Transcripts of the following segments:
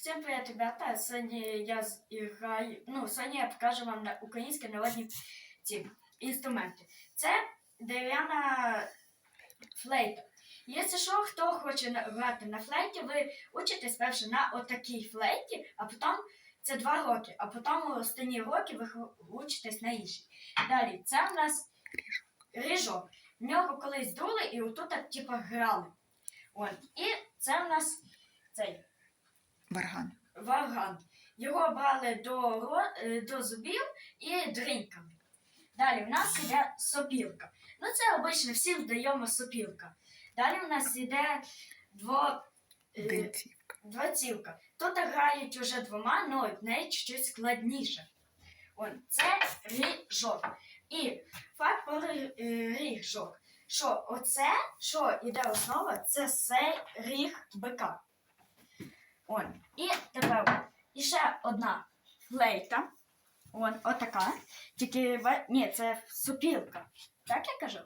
Всім привіт, ребята! Сьогодні я з- ну, сьогодні я покажу вам на українські народні ці інструменти. Це дерев'яна флейта. Якщо що, хто хоче грати на флейті, ви учитесь перше на отакій флейті, а потім це два роки, а потім останні роки ви учитесь на іншій. Далі, це в нас ріжок. В нього колись дули і отут типу, грали. От. І це в нас цей Варган. варган. Його брали до, ро- е, до зубів і дриньками. Далі в нас йде сопілка. Ну, це обично всі вдаємо сопілка. Далі в нас йде дво, е, двоцівка. Тут грають уже двома, але в неї чуть складніше. Он, це ріжок. І факт про ри- е, ріжок. Що оце, що йде основа, це цей ріг бика. Он. І тепер іще одна флейта. Он, отака. Тільки ні, це супілка. Так я кажу?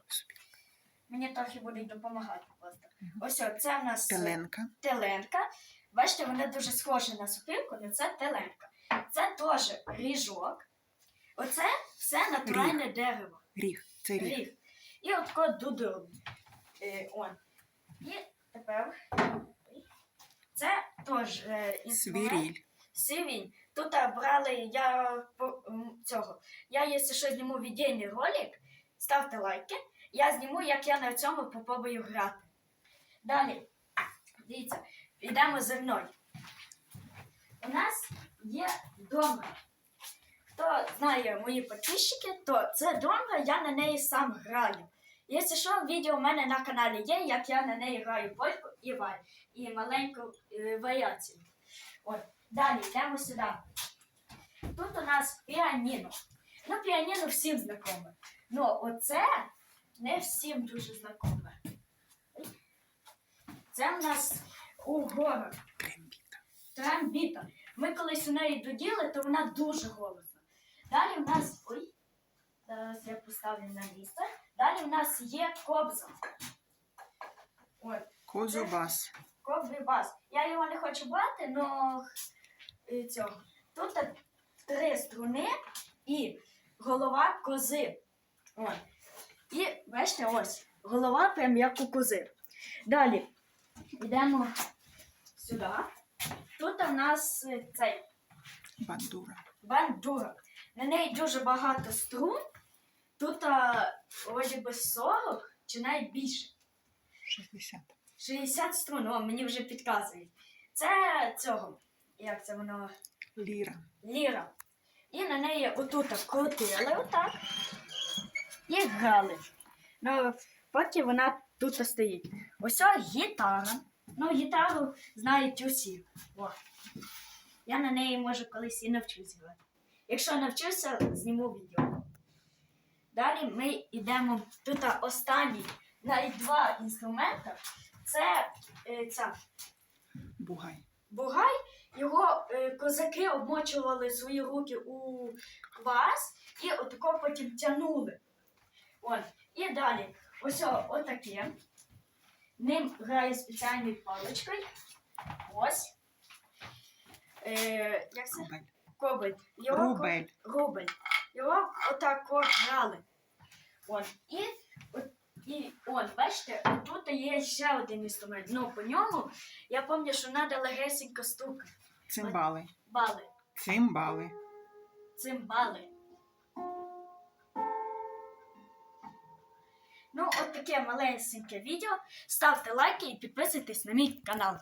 Мені трохи будуть допомагати просто. Ось о, це в нас Теленка. теленка. Бачите, вона дуже схожа на супілку, але це теленка. Це теж ріжок. Оце все натуральне дерево. Ріг. Це ріг. Ріг. І отко дудо. Е. І тепер теж е, інструмент. Свіріль. Сивінь. Тут брали я по- м, цього. Я, якщо що зніму віддільний ролик, ставте лайки. Я зніму, як я на цьому попробую грати. Далі, дивіться, йдемо зі мною. У нас є домра. Хто знає мої підписчики, то це домра, я на неї сам граю. Якщо що, відео у мене на каналі є, як я на неї граю польку і валь, і маленьку е, варіацію. От. Далі йдемо сюди. Тут у нас піаніно. Ну, піаніно всім знакоме. Ну, оце не всім дуже знакоме. Це в нас у горах Трембіта. Ми колись у неї доділи, то вона дуже голосна. Далі в нас. Ой, зараз я поставлю на місце. Далі в нас є кобза. От. Козубас. Я його не хочу брати, але цього. Тут три струни і голова кози. От. І бачите, ось. Голова прям як у кози. Далі йдемо сюди. Тут у нас е, цей Бандура. бандура. На неї дуже багато струн. Тут а, вроді би 40 чи навіть більше. 60. 60 струн, о, мені вже підказують. Це цього, як це воно, Ліра. ліра. І на неї отут крутили отак і грали. Ну, поки вона тут стоїть. Ось гітара. Ну, гітару знають усі. О. Я на неї може колись і навчусь грати. Якщо навчуся, зніму відео. Далі ми йдемо тут останній, навіть два інструмента. Це е, ця Бугай. бугай. Його е, козаки обмочували свої руки у квас і отако потім тянули. От. І далі, ось отаке. Ним грає спеціальною паличкою. Ось. Е, як це? Кобель. Його Рубель. Рубль. Його отак грали. От. І, от, і от, бачите, тут є ще один інструмент. Ну, по ньому я пам'ятаю, що треба легесенько стукати. Цимбали. Бали. Цимбали. Цимбали. Ну, от таке малесеньке відео. Ставте лайки і підписуйтесь на мій канал.